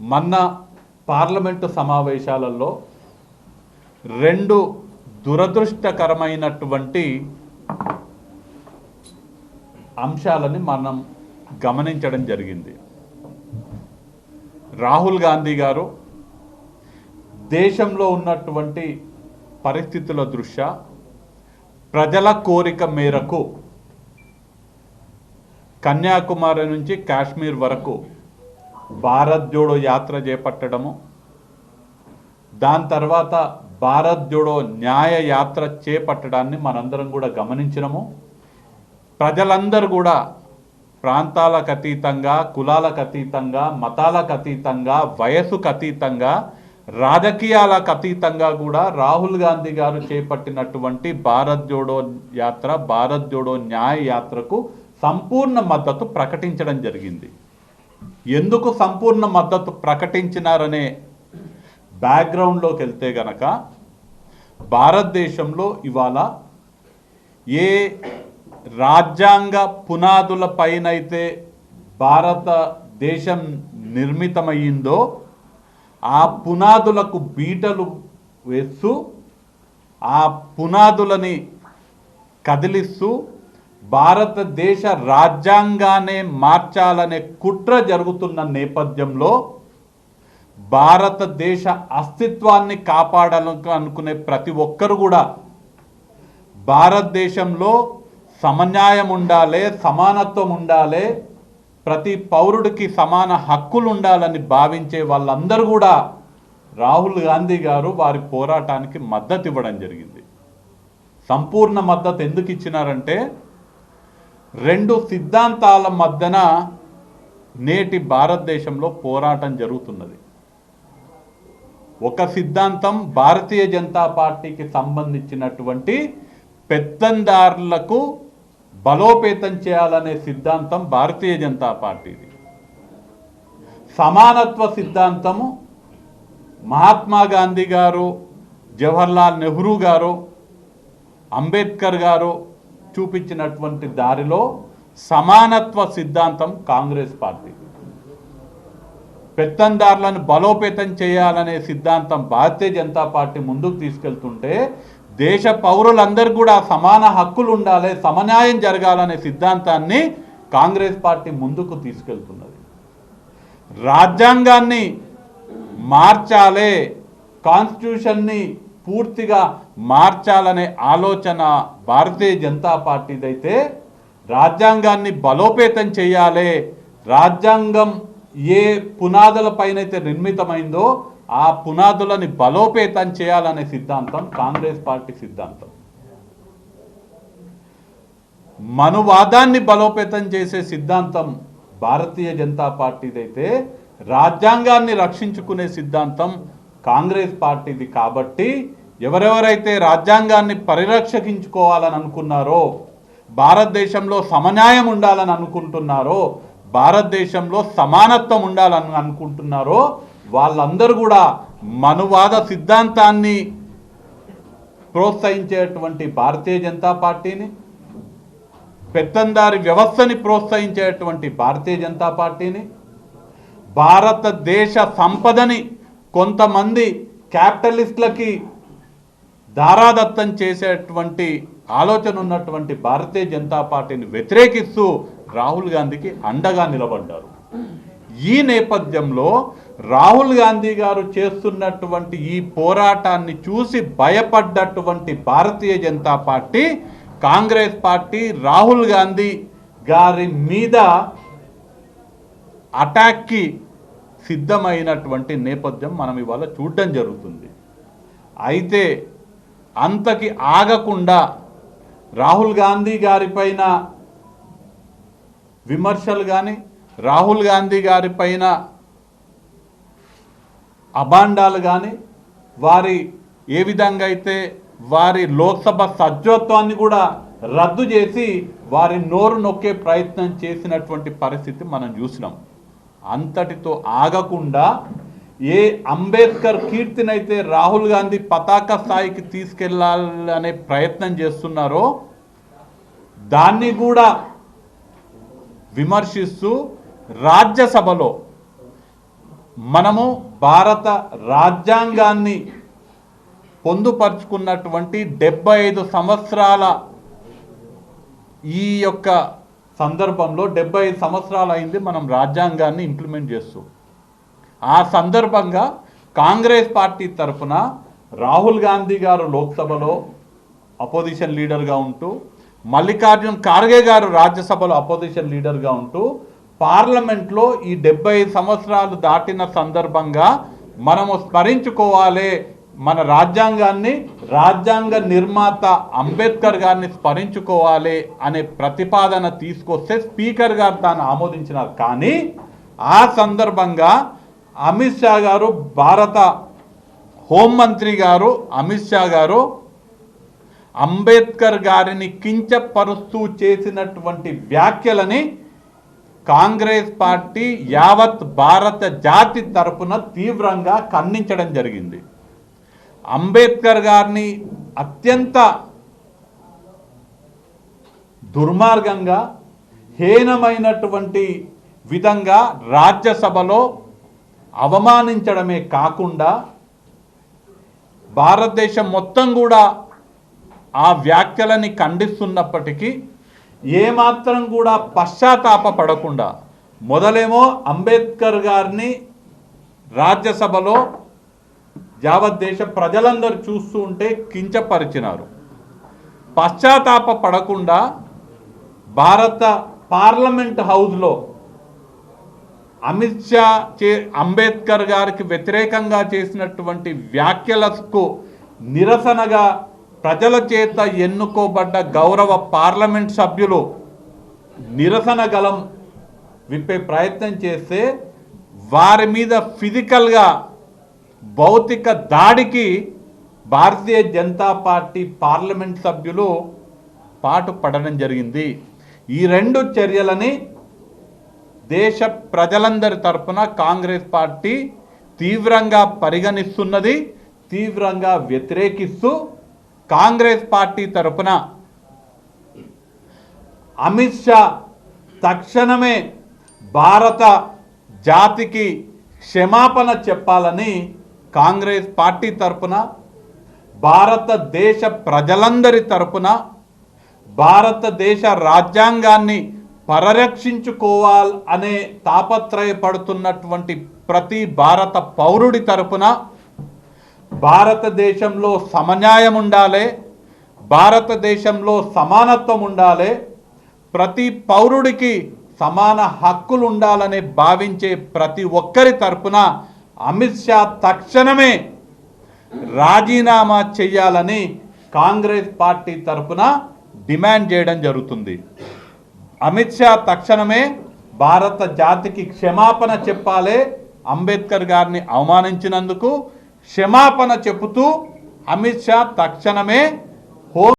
మొన్న పార్లమెంటు సమావేశాలలో రెండు దురదృష్టకరమైనటువంటి అంశాలని మనం గమనించడం జరిగింది. రాహుల్ గాంధీ గారు దేశంలో ఉన్నటువంటి పరిస్థితుల దృష్ట్యా ప్రజల కోరిక మేరకు కన్యాకుమారి నుంచి కాశ్మీర్ వరకు భారత్ జోడో యాత్ర చేపట్టడము దాని తర్వాత భారత్ జోడో న్యాయ యాత్ర చేపట్టడాన్ని మనందరం కూడా గమనించినము. ప్రజలందరూ కూడా ప్రాంతాలకు అతీతంగా కులాలకు అతీతంగా మతాలకు అతీతంగా వయసుకు అతీతంగా రాజకీయాలకు అతీతంగా కూడా రాహుల్ గాంధీ గారు చేపట్టినటువంటి భారత్ జోడో యాత్ర భారత్ జోడో న్యాయ యాత్రకు సంపూర్ణ మద్దతు ప్రకటించడం జరిగింది. ఎందుకు సంపూర్ణ మద్దతు ప్రకటించినారనే బ్యాక్గ్రౌండ్లోకి వెళ్తే గనక భారతదేశంలో ఇవాళ ఏ రాజ్యాంగ పునాదులపైనైతే భారతదేశం నిర్మితమయ్యిందో ఆ పునాదులకు బీటలు వేస్తూ ఆ పునాదులని కదిలిస్తూ భారతదేశ రాజ్యాంగానే మార్చాలనే కుట్ర జరుగుతున్న నేపథ్యంలో భారతదేశ అస్తిత్వాన్ని కాపాడాలని అనుకునే ప్రతి ఒక్కరు కూడా భారతదేశంలో సమన్యాయం ఉండాలి సమానత్వం ఉండాలి ప్రతి పౌరుడికి సమాన హక్కులు ఉండాలని భావించే వాళ్ళందరూ కూడా రాహుల్ గాంధీ గారు వారి పోరాటానికి మద్దతు ఇవ్వడం జరిగింది. సంపూర్ణ మద్దతు ఎందుకు ఇచ్చినారంటే రెండు సిద్ధాంతాల మధ్యన నేటి భారతదేశంలో పోరాటం జరుగుతున్నది. ఒక సిద్ధాంతం భారతీయ జనతా పార్టీకి సంబంధించినటువంటి పెత్తందారులకు బలోపేతం చేయాలనే సిద్ధాంతం భారతీయ జనతా పార్టీది. సమానత్వ సిద్ధాంతము మహాత్మా గాంధీ గారు జవహర్లాల్ నెహ్రూ గారు అంబేద్కర్ గారు చూపించినటువంటి దారిలో సమానత్వ సిద్ధాంతం కాంగ్రెస్ పార్టీ. పెత్తందారులను బలోపేతం చేయాలనే సిద్ధాంతం భారతీయ జనతా పార్టీ ముందుకు తీసుకెళ్తుంటే దేశ పౌరులందరూ కూడా సమాన హక్కులు ఉండాలి సమన్యాయం జరగాలనే సిద్ధాంతాన్ని కాంగ్రెస్ పార్టీ ముందుకు తీసుకెళ్తున్నది. రాజ్యాంగాన్ని మార్చాలే కాన్స్టిట్యూషన్ని పూర్తిగా మార్చాలనే ఆలోచన భారతీయ జనతా పార్టీదైతే రాజ్యాంగాన్ని బలోపేతం చేయాలి రాజ్యాంగం ఏ పునాదులపైనైతే నిర్మితమైందో ఆ పునాదులని బలోపేతం చేయాలనే సిద్ధాంతం కాంగ్రెస్ పార్టీ సిద్ధాంతం. మనువాదాన్ని బలోపేతం చేసే సిద్ధాంతం భారతీయ జనతా పార్టీదైతే రాజ్యాంగాన్ని రక్షించుకునే సిద్ధాంతం కాంగ్రెస్ పార్టీది కాబట్టి ఎవరెవరైతే రాజ్యాంగాన్ని పరిరక్షించుకోవాలని అనుకున్నారో భారతదేశంలో సమన్యాయం ఉండాలని అనుకుంటున్నారో భారతదేశంలో సమానత్వం ఉండాలని అనుకుంటున్నారో వాళ్ళందరూ కూడా మనువాద సిద్ధాంతాన్ని ప్రోత్సహించేటువంటి భారతీయ జనతా పార్టీని పెత్తందారి వ్యవస్థని ప్రోత్సహించేటువంటి భారతీయ జనతా పార్టీని భారతదేశ సంపదని కొంతమంది క్యాపిటలిస్టులకి దారాదత్తం చేసేటువంటి ఆలోచన ఉన్నటువంటి భారతీయ జనతా పార్టీని వ్యతిరేకిస్తూ రాహుల్ గాంధీకి అండగా నిలబడ్డారు. ఈ నేపథ్యంలో రాహుల్ గాంధీ గారు చేస్తున్నటువంటి ఈ పోరాటాన్ని చూసి భయపడ్డటువంటి భారతీయ జనతా పార్టీ కాంగ్రెస్ పార్టీ రాహుల్ గాంధీ గారి మీద అటాక్కి సిద్ధమైనటువంటి నేపథ్యం మనం ఇవాళ చూడడం జరుగుతుంది. అయితే అంతకి ఆగకుండా రాహుల్ గాంధీ గారిపైన విమర్శలు కానీ రాహుల్ గాంధీ గారిపైన అభాండాలు కానీ వారి ఏ విధంగా అయితే వారి లోక్సభ సభ్యత్వాన్ని కూడా రద్దు చేసి వారి నోరు నొక్కే ప్రయత్నం చేసినటువంటి పరిస్థితి మనం చూసినాం. అంతటితో ఆగకుండా ఏ అంబేద్కర్ కీర్తినైతే రాహుల్ గాంధీ పతాక స్థాయికి తీసుకెళ్ళాలనే ప్రయత్నం చేస్తున్నారో దాన్ని కూడా విమర్శిస్తూ రాజ్యసభలో మనము భారత రాజ్యాంగాన్ని పొందుపరుచుకున్నటువంటి డెబ్బై ఐదు సంవత్సరాల ఈ యొక్క సందర్భంలో డెబ్బై ఐదు సంవత్సరాలు అయింది మనం రాజ్యాంగాన్ని ఇంప్లిమెంట్ చేస్తూ. ఆ సందర్భంగా కాంగ్రెస్ పార్టీ తరఫున రాహుల్ గాంధీ గారు లోక్సభలో అపోజిషన్ లీడర్గా ఉంటూ మల్లికార్జున్ ఖార్గే గారు రాజ్యసభలో అపోజిషన్ లీడర్గా ఉంటూ పార్లమెంట్లో ఈ డెబ్బై సంవత్సరాలు దాటిన సందర్భంగా మనము స్మరించుకోవాలి మన రాజ్యాంగాన్ని రాజ్యాంగ నిర్మాత అంబేద్కర్ గారిని స్మరించుకోవాలి అనే ప్రతిపాదన తీసుకొస్తే స్పీకర్ గారు తాను ఆమోదించినారు. కానీ ఆ సందర్భంగా అమిత్ షా గారు భారత హోంమంత్రి గారు అమిత్ షా గారు అంబేద్కర్ గారిని కించపరుస్తూ చేసినటువంటి వ్యాఖ్యలని కాంగ్రెస్ పార్టీ యావత్ భారత జాతి తరపున తీవ్రంగా ఖండించడం జరిగింది. అంబేద్కర్ గారిని అత్యంత దుర్మార్గంగా హీనమైనటువంటి విధంగా రాజ్యసభలో అవమానించడమే కాకుండా భారతదేశం మొత్తం కూడా ఆ వ్యాఖ్యలని ఖండిస్తున్నప్పటికీ ఏమాత్రం కూడా పశ్చాత్తాప పడకుండా మొదలేమో అంబేద్కర్ గారిని రాజ్యసభలో యావత్ దేశ ప్రజలందరూ చూస్తూ ఉంటే కించపరిచినారు. పశ్చాత్తాప పడకుండా భారత పార్లమెంట్ హౌస్లో అమిత్ షా చే అంబేద్కర్ గారికి వ్యతిరేకంగా చేసినటువంటి వ్యాఖ్యలకు నిరసనగా ప్రజల చేత ఎన్నుకోబడ్డ గౌరవ పార్లమెంట్ సభ్యులు నిరసన గలం విప్పే ప్రయత్నం చేస్తే వారి మీద ఫిజికల్గా భౌతిక దాడికి భారతీయ జనతా పార్టీ పార్లమెంట్ సభ్యులు పాటు పడడం జరిగింది. ఈ రెండు చర్యలని దేశ ప్రజలందరి తరపున కాంగ్రెస్ పార్టీ తీవ్రంగా పరిగణిస్తున్నది తీవ్రంగా వ్యతిరేకిస్తూ కాంగ్రెస్ పార్టీ తరపున అమిత్ షా తక్షణమే భారత జాతికి క్షమాపణ చెప్పాలని కాంగ్రెస్ పార్టీ తరపున భారతదేశ ప్రజలందరి తరపున భారతదేశ రాజ్యాంగాన్ని పరిరక్షించుకోవాలి అనే తాపత్రయపడుతున్నటువంటి ప్రతి భారత పౌరుడి తరపున భారతదేశంలో సమన్యాయం ఉండాలి భారతదేశంలో సమానత్వం ఉండాలి ప్రతి పౌరుడికి సమాన హక్కులు ఉండాలని భావించే ప్రతి ఒక్కరి తరపున అమిత్ షా తక్షణమే రాజీనామా చేయాలని కాంగ్రెస్ పార్టీ తరపున డిమాండ్ చేయడం జరుగుతుంది. అమిత్ షా తక్షణమే భారత జాతికి క్షమాపణ చెప్పాలి అంబేద్కర్ గారిని అవమానించినందుకు క్షమాపణ చెబుతూ అమిత్ షా తక్షణమే